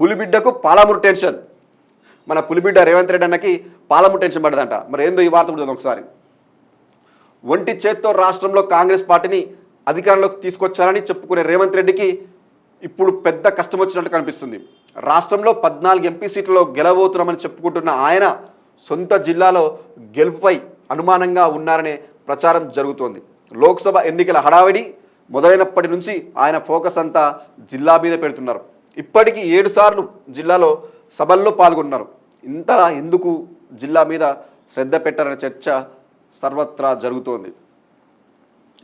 పులిబిడ్డకు Palamuru tension. మన పులిబిడ్డ రేవంత్ రెడ్డి అన్నకి Palamuru tension పడదంట మరి ఏందో ఈ వార్త కూడా ఒకసారి. ఒంటి చేత్తో రాష్ట్రంలో కాంగ్రెస్ పార్టీని అధికారంలోకి తీసుకొచ్చారని చెప్పుకునే రేవంత్ రెడ్డికి ఇప్పుడు పెద్ద కష్టం వచ్చినట్టు కనిపిస్తుంది. రాష్ట్రంలో పద్నాలుగు ఎంపీ సీట్లలో గెలవబోతున్నామని చెప్పుకుంటున్న ఆయన సొంత జిల్లాలో గెలుపుపై అనుమానంగా ఉన్నారనే ప్రచారం జరుగుతోంది. లోక్సభ ఎన్నికల హడావిడి మొదలైనప్పటి నుంచి ఆయన ఫోకస్ అంతా జిల్లా మీద పెడుతున్నారు. ఇప్పటికీ ఏడు సార్లు జిల్లాలో సభల్లో పాల్గొన్నారు. ఇంతలా ఎందుకు జిల్లా మీద శ్రద్ధ పెట్టారనే చర్చ సర్వత్రా జరుగుతోంది.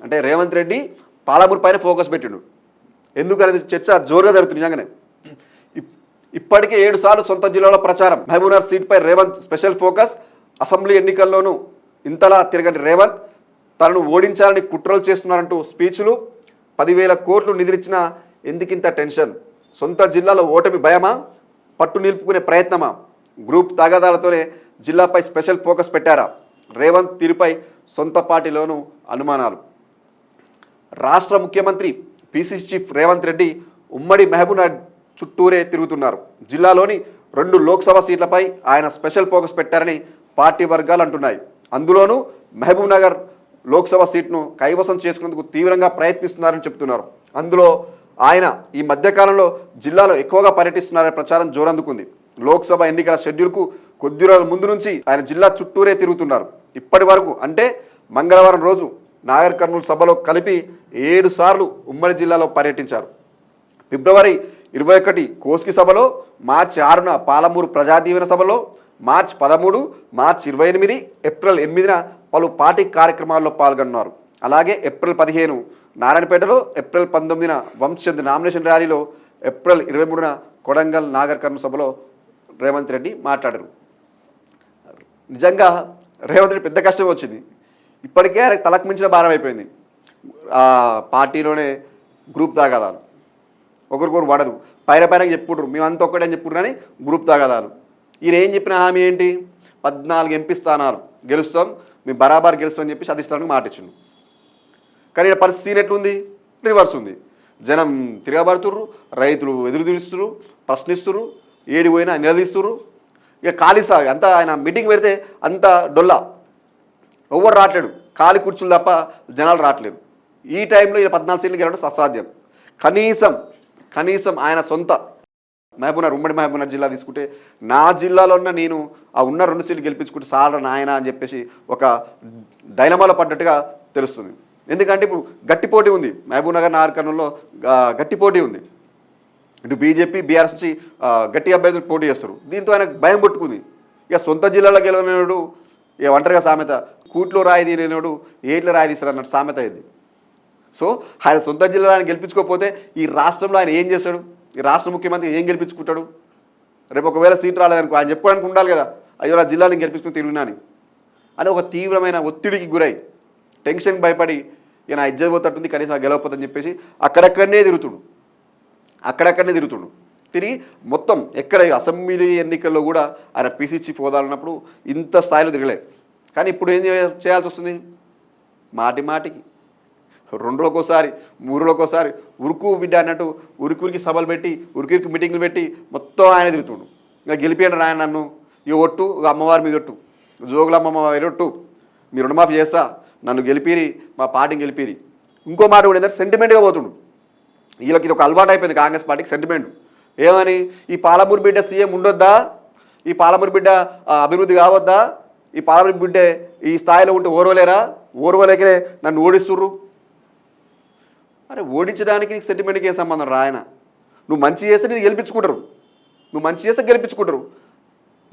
అంటే రేవంత్ రెడ్డి పాలమూరు పైన ఫోకస్ పెట్టిండు. ఎందుకనేది చర్చ జోరుగా జరుగుతుంది నిజంగానే. ఇప్- ఇప్పటికే ఏడు సార్లు సొంత జిల్లాలో ప్రచారం. మహబూబ్నగర్ సీట్పై రేవంత్ స్పెషల్ ఫోకస్. అసెంబ్లీ ఎన్నికల్లోనూ ఇంతలా తిరగని రేవంత్. తనను ఓడించాలని కుట్రలు చేస్తున్నారంటూ స్పీచ్లు. పదివేల కోట్లు నిధులిచ్చిన ఎందుకింత టెన్షన్? సొంత జిల్లాలో ఓటమి భయమా? పట్టు నిలుపుకునే ప్రయత్నమా? గ్రూప్ తాగాదాలతోనే జిల్లాపై స్పెషల్ ఫోకస్ పెట్టారా? రేవంత్ తీరుపై సొంత పార్టీలోనూ అనుమానాలు. రాష్ట్ర ముఖ్యమంత్రి పిసిసి చీఫ్ రేవంత్ రెడ్డి ఉమ్మడి మహబూబ్నగర్ చుట్టూరే తిరుగుతున్నారు. జిల్లాలోని రెండు లోక్సభ సీట్లపై ఆయన స్పెషల్ ఫోకస్ పెట్టారని పార్టీ వర్గాలు అంటున్నాయి. అందులోనూ మహబూబ్నగర్ లోక్సభ సీట్ను కైవసం చేసుకునేందుకు తీవ్రంగా ప్రయత్నిస్తున్నారని చెప్తున్నారు. అందులో ఆయన ఈ మధ్యకాలంలో జిల్లాలో ఎక్కువగా పర్యటిస్తున్నారనే ప్రచారం జోరందుకుంది. లోక్సభ ఎన్నికల షెడ్యూల్కు కొద్ది రోజుల ముందు నుంచి ఆయన జిల్లా చుట్టూరే తిరుగుతున్నారు. ఇప్పటి వరకు అంటే మంగళవారం రోజు నాగర్ కర్నూలు సభలో కలిపి ఏడు సార్లు ఉమ్మడి జిల్లాలో పర్యటించారు. ఫిబ్రవరి ఇరవై ఒకటి కోస్కి సభలో మార్చి ఆరున పాలమూరు ప్రజాదీవెన సభలో మార్చి పదమూడు మార్చి ఇరవై ఎనిమిది ఏప్రిల్ ఎనిమిదిన పలు పార్టీ కార్యక్రమాల్లో పాల్గొన్నారు. అలాగే ఏప్రిల్ పదిహేను నారాయణపేటలో ఏప్రిల్ పంతొమ్మిదిన వంశచంద్ నామినేషన్ ర్యాలీలో ఏప్రిల్ ఇరవై మూడున కొడంగల్ నాగర్ కర్నూలు సభలో రేవంత్ రెడ్డి మాట్లాడారు. నిజంగా రేవంత్ రెడ్డి పెద్ద కష్టం వచ్చింది. ఇప్పటికే ఆయనకు తలకు మించిన భారం అయిపోయింది. పార్టీలోనే గ్రూప్ తాగాదాలు. ఒకరికొకరు పడదు పైన పైన చెప్పుకుంటారు. మేమంతా ఒక్కటే అని చెప్పుకుంటారు కానీ గ్రూప్ తాగాదాలు. ఈయన ఏం చెప్పిన హామీ ఏంటి? పద్నాలుగు ఎంపీ స్థానాలు గెలుస్తాం మేము బరాబర్ గెలుస్తాం అని చెప్పి అధిష్టానానికి మాట ఇచ్చిండు. కానీ పరిస్థితి ఎట్లుంది? రివర్స్ ఉంది. జనం తిరగబడుతుర్రు రైతులు ఎదురు తీరుస్తురు ప్రశ్నిస్తురు ఏడి పోయినా ఇక ఖాళీ సాగు అంతా ఆయన మీటింగ్ పెడితే అంత డొల్లా. ఎవ్వరు రావట్లేడు. ఖాళీ కుర్చీలు తప్ప జనాలు రావట్లేరు ఈ టైంలో ఈయన పద్నాలుగు సీట్లు గెలవడం అసాధ్యం కనీసం కనీసం ఆయన సొంత మహబూబ్నగర్ ఉమ్మడి మహబూబ్నగర్ జిల్లా తీసుకుంటే నా జిల్లాలో ఉన్న నేను ఆ ఉన్న రెండు సీట్లు గెలిపించుకుంటే సార్ నాయన అని చెప్పేసి ఒక డైనమాలో పడ్డట్టుగా తెలుస్తుంది. ఎందుకంటే ఇప్పుడు గట్టి పోటీ ఉంది. మహబూబ్ నగర్ ఆ, గట్టి పోటీ ఉంది. ఇటు బీజేపీ బీఆర్ఎస్ నుంచి గట్టి అభ్యర్థులు పోటీ చేస్తారు. దీంతో ఆయన భయం పుట్టుకుంది. ఇక సొంత జిల్లాలో గెలవలేనాడు ఇక ఒంటరిగా సామెత కూట్లో రాయి తీయలేనాడు ఏట్లో రాయి తీసారు అన్నట్టు సామెత ఇది సో ఆయన సొంత జిల్లాలో ఆయన గెలిపించుకోకపోతే ఈ రాష్ట్రంలో ఆయన ఏం చేస్తాడు? ఈ రాష్ట్ర ముఖ్యమంత్రి ఏం గెలిపించుకుంటాడు? రేపు ఒకవేళ సీట్ రాలేదనుకో ఆయన చెప్పుకోవడానికి ఉండాలి కదా. అయ్యో నా జిల్లాని గెలిపించుకుని తిరిగినా అని. అని ఒక తీవ్రమైన ఒత్తిడికి గురై టెన్షన్ భయపడి ఈయన నా ఇజ్జత్ పోతట్టుంది కనీసం ఆ చెప్పేసి అక్కడక్కడనే తిరుగుతుడు. అక్కడక్కడనే తిరుగుతుండు. తిరిగి మొత్తం ఎక్కడ అసెంబ్లీ ఎన్నికల్లో కూడా ఆయన పీసీ చీఫ్ ఇంత స్థాయిలో తిరగలే. కానీ ఇప్పుడు ఏం చేయాల్సి వస్తుంది? మాటి మాటికి. రెండు ఒకసారి మూడు ఉరుకు బిడ్డ అన్నట్టు ఉరికి ఉరికి సభలు పెట్టి ఉరికి ఉరికి మీటింగ్లు పెట్టి మొత్తం ఆయన తిరుగుతుండు. ఇంకా గెలిపియండి రాయన నన్ను. ఈ ఒట్టు ఇక అమ్మవారి మీద ఒట్టు. జోగులమ్మ ఒట్టు. మీరు రుణమాఫీ చేస్తా. నన్ను గెలిపిరి మా పార్టీని గెలిపిరి. ఇంకో మాట కూడా ఏంటంటే సెంటిమెంట్గా పోతుండు. వీళ్ళకి ఇది ఒక అలవాటు అయిపోయింది కాంగ్రెస్ పార్టీకి సెంటిమెంట్ ఏమని? ఈ పాలమూరు బిడ్డ సీఎం ఉండొద్దా? ఈ పాలమూరు బిడ్డ అభివృద్ధి కావద్దా? ఈ పాలమూరు బిడ్డ ఈ స్థాయిలో ఉంటే ఓర్వలేరా? ఓర్వలేకనే నన్ను ఓడిస్తుర్రు? అరే ఓడించడానికి నీకు సెంటిమెంట్కి ఏం సంబంధం రాయన నువ్వు మంచి చేస్తే నేను గెలిపించుకుంటారు. నువ్వు మంచి చేస్తే గెలిపించుకుంటారు.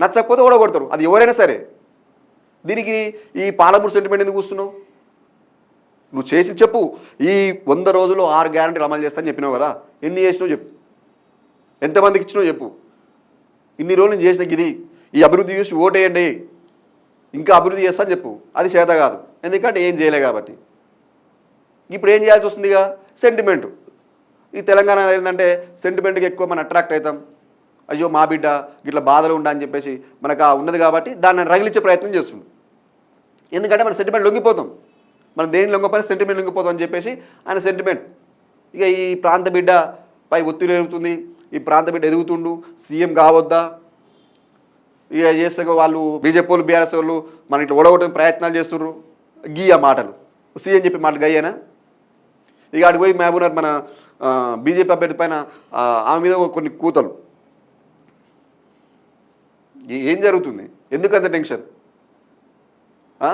నచ్చకపోతే ఓడగొడతారు. అది ఎవరైనా సరే. దీనికి ఈ పాలమూరు సెంటిమెంట్ ఎందుకు కూస్తున్నావు? నువ్వు చేసి చెప్పు. ఈ వంద రోజులు ఆరు గ్యారంటీలు అమలు చేస్తాను చెప్పినావు కదా. ఎన్ని చేసినావు చెప్పు. ఎంతమందికి ఇచ్చినావు చెప్పు. ఇన్ని రోజులు నేను చేసిన ఇది ఈ అభివృద్ధి చూసి ఓటేయండి. ఇంకా అభివృద్ధి చేస్తాను చెప్పు. అది చేత కాదు. ఎందుకంటే ఏం చేయలే కాబట్టి. ఇప్పుడు ఏం చేయాల్సి వస్తుందిగా? సెంటిమెంట్ ఈ తెలంగాణ ఏంటంటే సెంటిమెంట్కి ఎక్కువ మనం అట్రాక్ట్ అవుతాం. అయ్యో మా బిడ్డ ఇట్లా బాధలు ఉండా అని చెప్పేసి మనకు ఆ ఉన్నది కాబట్టి దాన్ని రగిలించే ప్రయత్నం చేస్తుంది. ఎందుకంటే మన సెంటిమెంట్ లొంగిపోతాం. మనం దేని లొంగపోయిన సెంటిమెంట్ లొంగిపోతాం అని చెప్పేసి ఆయన సెంటిమెంట్ ఇక ఈ ప్రాంత బిడ్డ పై ఒత్తిడి ఎదుగుతుంది. ఈ ప్రాంత బిడ్డ ఎదుగుతుండు. సీఎం కావద్దా? ఇక చేస్తే వాళ్ళు బీజేపీ వాళ్ళు బీఆర్ఎస్ వాళ్ళు మన ఇట్లా ఓడగొట్టే ప్రయత్నాలు చేస్తున్నారు గీ ఆ మాటలు. సీఎం చెప్పి మాటలు గయ్యేనా? ఇక అడిగిపోయి పోయి మహబూబ్ మన బీజేపీ అభ్యర్థి పైన ఆమె మీద కొన్ని కూతలు. ఏం జరుగుతుంది? ఎందుకు అంత టెన్షన్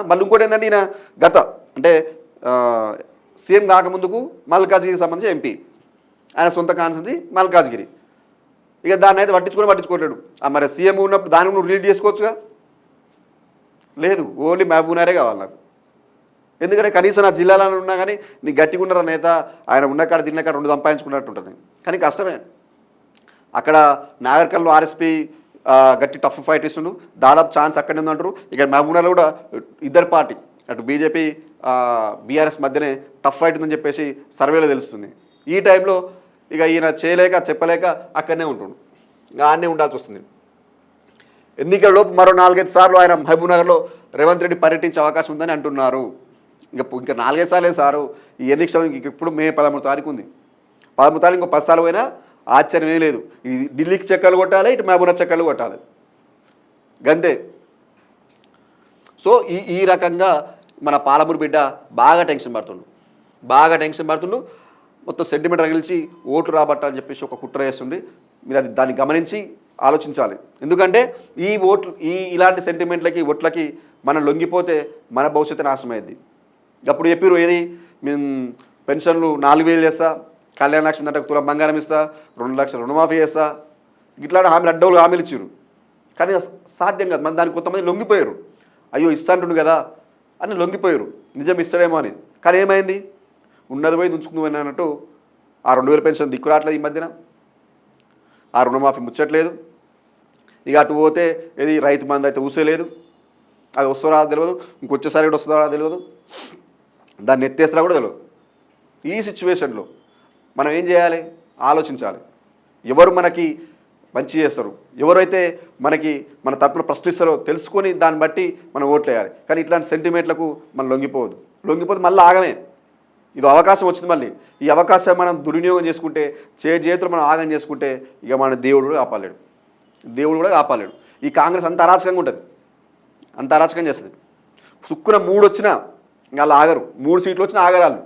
మళ్ళీ ఇంకోటి ఏంటంటే ఈయన గత అంటే సీఎం కాకముందుకు మల్కాజ్గిరికి సంబంధించి ఎంపీ. ఆయన సొంత కాన్సంది మల్కాజ్గిరి. ఇక దాన్ని అయితే పట్టించుకొని పట్టించుకోలేడు ఆ మరి సీఎం ఉన్నప్పుడు దాన్ని నువ్వు రిలీజ్ చేసుకోవచ్చుగా? లేదు ఓన్లీ మహబూబ్నగరే కావాలి నాకు. ఎందుకంటే కనీసం నా జిల్లాలో ఉన్నా కానీ నీ గట్టిగా ఉన్నారా నేత ఆయన ఉన్న కాడ తిన్న కాడ రెండు సంపాదించుకున్నట్టు ఉంటుంది కానీ కష్టమే. అక్కడ నాగర్కల్లో ఆర్ఎస్పీ గట్టి టఫ్ ఫైట్ ఇస్తుండు దాదాపు ఛాన్స్ అక్కడే ఉందంటారు. ఇక మహబూబ్నగర్లో కూడా ఇద్దరు పార్టీ అటు బీజేపీ బీఆర్ఎస్ మధ్యనే టఫ్ ఫైట్ ఉందని చెప్పేసి సర్వేలో తెలుస్తుంది. ఈ టైంలో ఇక ఈయన చేయలేక చెప్పలేక అక్కడనే ఉంటుండు. ఇంకా ఆడనే ఉండాల్సి వస్తుంది. ఎన్నికలలోపు మరో నాలుగైదు సార్లు ఆయన మహబూబ్నగర్లో రేవంత్ రెడ్డి పర్యటించే అవకాశం ఉందని అంటున్నారు. ఇంకా ఇంకా నాలుగైదు సార్లే సారు. ఈ ఎన్నికలు ఇంక ఇప్పుడు మే పదమూడు తారీఖు ఉంది. పదమూడు తారీఖు ఇంకో పది సార్లు పోయినా ఆశ్చర్యం ఏం లేదు. ఇది ఢిల్లీకి చెక్కలు కొట్టాలి ఇటు మహబూబ్నగర్ చెక్కలు కొట్టాలి? గంతే. సో ఈ ఈ రకంగా మన పాలమూరు బిడ్డ బాగా టెన్షన్ పడుతుండు. బాగా టెన్షన్ పడుతుండు. మొత్తం సెంటిమెంట్ రగిలిచి ఓటు రాబట్టాలని చెప్పేసి ఒక కుట్ర వేస్తుంది మీరు అది దాన్ని గమనించి ఆలోచించాలి. ఎందుకంటే ఈ ఓట్లు ఈ ఇలాంటి సెంటిమెంట్లకి ఓట్లకి మనం లొంగిపోతే మన భవిష్యత్తు నాశనం అయింది అప్పుడు చెప్పారు ఏది? మేము పెన్షన్లు నాలుగు వేలు చేస్తా కళ్యాణ లక్ష్మి అంటే తులం బంగారం ఇస్తా రెండు లక్షలు రుణమాఫీ చేస్తా. ఇట్లాంటి హామీలు అడ్డవులు హామీలు ఇచ్చారు కానీ సాధ్యం కాదు. మన దానికి కొంతమంది లొంగిపోయారు అయ్యో ఇస్తాంటుండు కదా అని లొంగిపోయారు నిజం ఇస్తాడేమో అని. కానీ ఏమైంది? ఉన్నది పోయి ఉంచుకుందామని అన్నట్టు ఆ రెండు వేల పెన్షన్ దిక్కు రావట్లేదు ఈ మధ్యన. ఆ రుణమాఫీ ముచ్చట్లేదు. ఇక అటు పోతే ఏది రైతు మంది అయితే ఊసేయలేదు అది వస్తుందా తెలియదు ఇంకొచ్చేసారి కూడా వస్తుందా తెలియదు దాన్ని ఎత్తేస్తారా కూడా తెలియదు ఈ సిచ్యువేషన్లో మనం ఏం చేయాలి? ఆలోచించాలి. ఎవరు మనకి మంచి చేస్తారు? ఎవరైతే మనకి మన తరపున ప్రశ్నిస్తారో తెలుసుకొని దాన్ని బట్టి మనం ఓట్లేయాలి కానీ ఇట్లాంటి సెంటిమెంట్లకు మనం లొంగిపోవద్దు. లొంగిపోతే మళ్ళీ ఆగమే. ఇది అవకాశం వచ్చింది మళ్ళీ. ఈ అవకాశం మనం దుర్వినియోగం చేసుకుంటే చే చేతులు మనం ఆగం చేసుకుంటే ఇక మన దేవుడు కూడా కాపాలేడు దేవుడు కూడా కాపాలేడు ఈ కాంగ్రెస్ అంత అరాచకంగా ఉంటుంది. అంత అరాచకం చేస్తుంది. సుక్కున మూడు వచ్చినా ఇంకా వాళ్ళు ఆగరు. మూడు సీట్లు వచ్చినా ఆగరాళ్ళు.